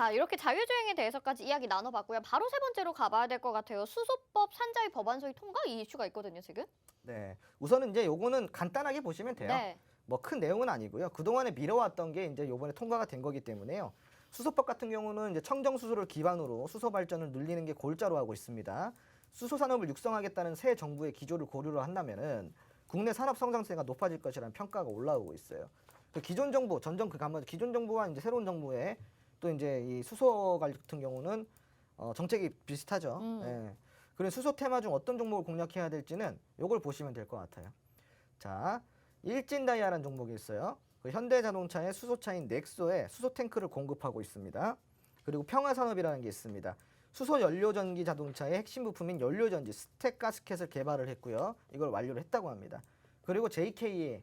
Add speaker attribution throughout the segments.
Speaker 1: 자, 이렇게 자율주행에 대해서까지 이야기 나눠봤고요. 바로 세 번째로 가봐야 될 것 같아요. 수소법 산자위 법안 소위 통과 이 이슈가 있거든요, 지금.
Speaker 2: 네. 우선은 이제 요거는 간단하게 보시면 돼요.
Speaker 1: 네.
Speaker 2: 뭐 큰 내용은 아니고요. 그동안에 미뤄왔던 게 이제 요번에 통과가 된 거기 때문에요. 수소법 같은 경우는 이제 청정 수소를 기반으로 수소 발전을 늘리는 게 골자로 하고 있습니다. 수소 산업을 육성하겠다는 새 정부의 기조를 고려를 한다면은 국내 산업 성장세가 높아질 것이라는 평가가 올라오고 있어요. 그 기존 정부, 전정 그 가면 기존 정부와 이제 새로운 정부의 또 이제 이 수소 같은 경우는 어, 정책이 비슷하죠.
Speaker 1: 음.
Speaker 2: 예. 그래서 수소 테마 중 어떤 종목을 공략해야 될지는 요걸 보시면 될 것 같아요. 자, 일진다이아라는 종목이 있어요. 그 현대자동차의 수소차인 넥소에 수소 탱크를 공급하고 있습니다. 그리고 평화산업이라는 게 있습니다. 수소 연료전기 자동차의 핵심 부품인 연료전지 스택 가스켓을 개발을 했고요. 이걸 완료를 했다고 합니다. 그리고 JK의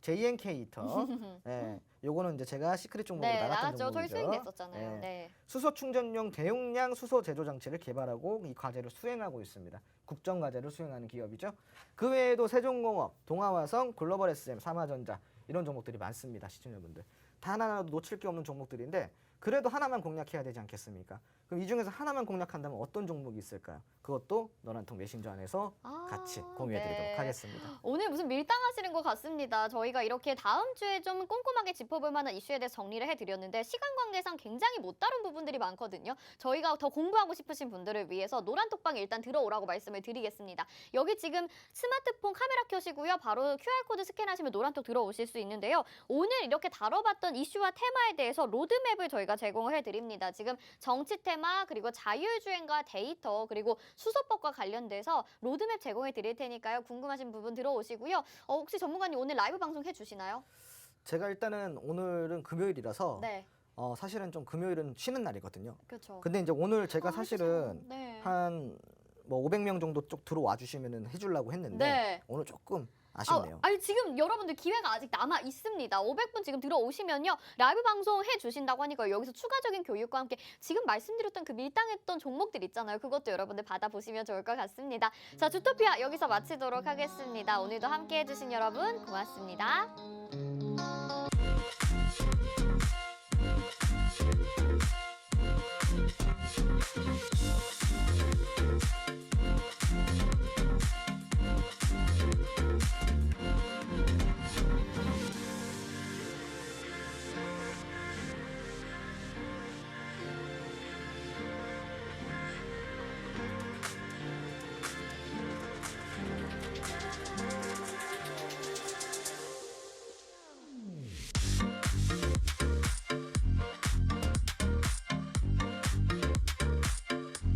Speaker 2: JNK 히터, 예, 요거는 이제 제가 시크릿 종목으로
Speaker 1: 네,
Speaker 2: 나갔던
Speaker 1: 나갔죠.
Speaker 2: 종목이죠.
Speaker 1: 톨스윙 됐었잖아요.
Speaker 2: 예.
Speaker 1: 네.
Speaker 2: 수소 충전용 대용량 수소 제조 장치를 개발하고 이 과제를 수행하고 있습니다. 국정 과제를 수행하는 기업이죠. 그 외에도 세종공업, 동아화성, 글로벌 SM, 삼화전자 이런 종목들이 많습니다. 시청자분들. 단 하나도 놓칠 게 없는 종목들인데 그래도 하나만 공략해야 되지 않겠습니까? 그럼 이 중에서 하나만 공략한다면 어떤 종목이 있을까요? 그것도 너란통 메신저 안에서
Speaker 1: 아,
Speaker 2: 같이 공유해드리도록
Speaker 1: 네.
Speaker 2: 하겠습니다.
Speaker 1: 오늘 무슨 밀당하시는 것 같습니다. 저희가 이렇게 다음 주에 좀 꼼꼼하게 짚어볼 만한 이슈에 대해서 정리를 해드렸는데 시간 관계상 굉장히 못 다룬 부분들이 많거든요. 저희가 더 공부하고 싶으신 분들을 위해서 노란 톡방에 일단 들어오라고 말씀을 드리겠습니다. 여기 지금 스마트폰 카메라 켜시고요. 바로 QR코드 스캔하시면 노란 톡 들어오실 수 있는데요. 오늘 이렇게 다뤄봤던 이슈와 테마에 대해서 로드맵을 저희가 제공을 해드립니다. 지금 정치 테마 그리고 자율주행과 데이터 그리고 수소법과 관련돼서 로드맵 제공 해 드릴 테니까요. 궁금하신 부분 들어오시고요. 어, 혹시 전문가님 오늘 라이브 방송 해주시나요?
Speaker 2: 제가 일단은 오늘은 금요일이라서
Speaker 1: 네,
Speaker 2: 어, 사실은 좀 금요일은 쉬는 날이거든요.
Speaker 1: 그렇죠.
Speaker 2: 근데 이제 오늘 제가
Speaker 1: 아,
Speaker 2: 사실은
Speaker 1: 네.
Speaker 2: 한 뭐 500명 정도 쪽 들어와 주시면은 해주려고 했는데
Speaker 1: 네.
Speaker 2: 오늘 조금 아쉽네요.
Speaker 1: 아, 아니 지금 여러분들 기회가 아직 남아 있습니다. 500분 지금 들어오시면요 라이브 방송 해 주신다고 하니까 여기서 추가적인 교육과 함께 지금 말씀드렸던 그 밀당했던 종목들 있잖아요. 그것도 여러분들 받아보시면 좋을 것 같습니다. 자 주토피아 여기서 마치도록 하겠습니다. 오늘도 함께 해 주신 여러분 고맙습니다.
Speaker 3: Thank